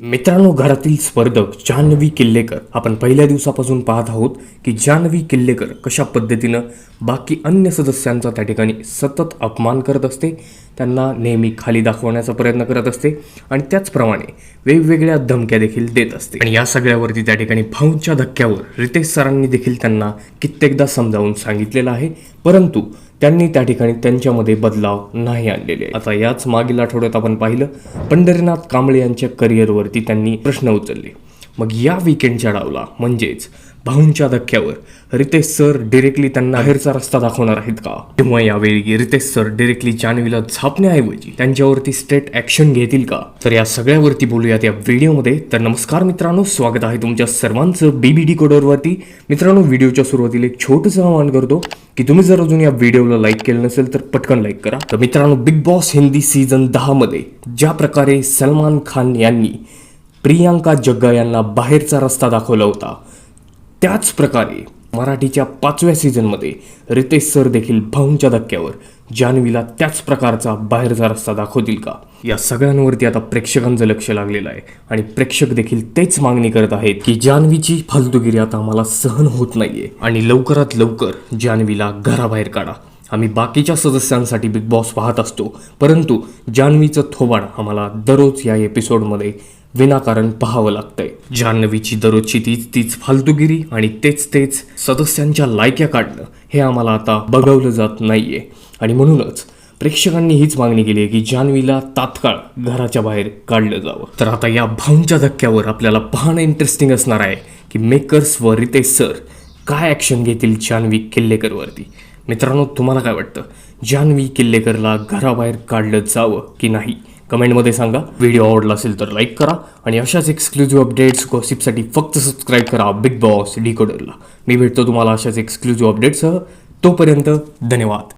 मित्रांनो घरातील स्पर्धक जान्हवी किल्लेकर. आपण पहिल्या दिवसापासून पाहत आहोत की जान्हवी किल्लेकर कशा पद्धतीनं बाकी अन्य सदस्यांचा त्या ठिकाणी सतत अपमान करत असते त्यांना नेहमी खाली दाखवण्याचा प्रयत्न करत असते आणि त्याचप्रमाणे वेगवेगळ्या धमक्या देखील देत असते. आणि या सगळ्यावरती त्या ठिकाणी भाऊंच्या धक्क्यावर रितेश सरांनी देखील त्यांना कित्येकदा समजावून सांगितलेलं आहे. परंतु त्यांनी त्या ठिकाणी त्यांच्यामध्ये बदलाव नाही आणलेले आता याच मागील आठवड्यात आपण पाहिलं पंढरीनाथ कांबळे यांच्या करिअरवरती त्यांनी प्रश्न उचलले. मग या विकेंडच्या डावला म्हणजेच भाऊंच्या धक्क्यावर रितेश सर डिरेक्टली त्यांना बाहेरचा रस्ता दाखवणार आहेत का? किंवा यावेळी रितेश सर डिरेक्टली जान्हवीला झापण्याऐवजी त्यांच्यावरती स्ट्रेट ऍक्शन घेतील का? तर या सगळ्यावरती बोलूयात या व्हिडिओमध्ये. तर नमस्कार मित्रांनो स्वागत आहे तुमच्या सर्वांचं बीबीडी कोडरवरती. मित्रांनो व्हिडिओच्या सुरुवातीला एक छोटंसं आवाहन करतो की तुम्ही जर अजून या व्हिडिओला लाईक केलं नसेल तर पटकन लाईक करा. तर मित्रांनो बिग बॉस हिंदी सीझन दहा मध्ये ज्या प्रकारे सलमान खान यांनी प्रियांका जग्गा यांना बाहेरचा रस्ता दाखवला होता. त्याच प्रकारे मराठीच्या पाचव्या सीझनमध्ये रितेश सर देखील भाऊंच्या धक्क्यावर जान्हवीला त्याच प्रकारचा बाहेरचा रस्ता दाखवतील का? या सगळ्यांवरती आता प्रेक्षकांचं लक्ष लागलेलं आहे. आणि प्रेक्षक देखील तेच मागणी करत आहेत की जान्हवीची फालतुगिरी आता आम्हाला सहन होत नाहीये. आणि लवकरात लवकर जान्हवीला घराबाहेर काढा. आम्ही बाकीच्या सदस्यांसाठी बिग बॉस पाहत असतो. परंतु जान्हवीचं थोबाड आम्हाला दररोज या एपिसोडमध्ये विनाकारण पाहावं लागतंय. जान्हवीची दररोजची तीच तीच फालतुगिरी आणि तेच तेच सदस्यांच्या लायक्या काढणं हे आम्हाला आता बघवलं जात नाहीये. आणि म्हणूनच प्रेक्षकांनी हीच मागणी केली आहे की जान्हवीला तात्काळ घराच्या बाहेर काढलं जावं. तर आता या भाऊंच्या धक्क्यावर आपल्याला पाहणं इंटरेस्टिंग असणार आहे की मेकर्स व रितेश सर काय ॲक्शन घेतील जान्हवी किल्लेकरवरती? मित्रांनो तुम्हाला काय वाटतं? जान्हवी किल्लेकरला घराबाहेर काढलं जावं की नाही? कमेंटमध्ये सांगा. व्हिडिओ आवडला असेल तर लाईक करा आणि अशाच एक्सक्लुझिव्ह अपडेट्स गॉसिपसाठी फक्त सबस्क्राईब करा बिग बॉस डिकोडरला मी भेटतो तुम्हाला अशाच एक्सक्लुझिव्ह अपडेट्ससह तोपर्यंत धन्यवाद.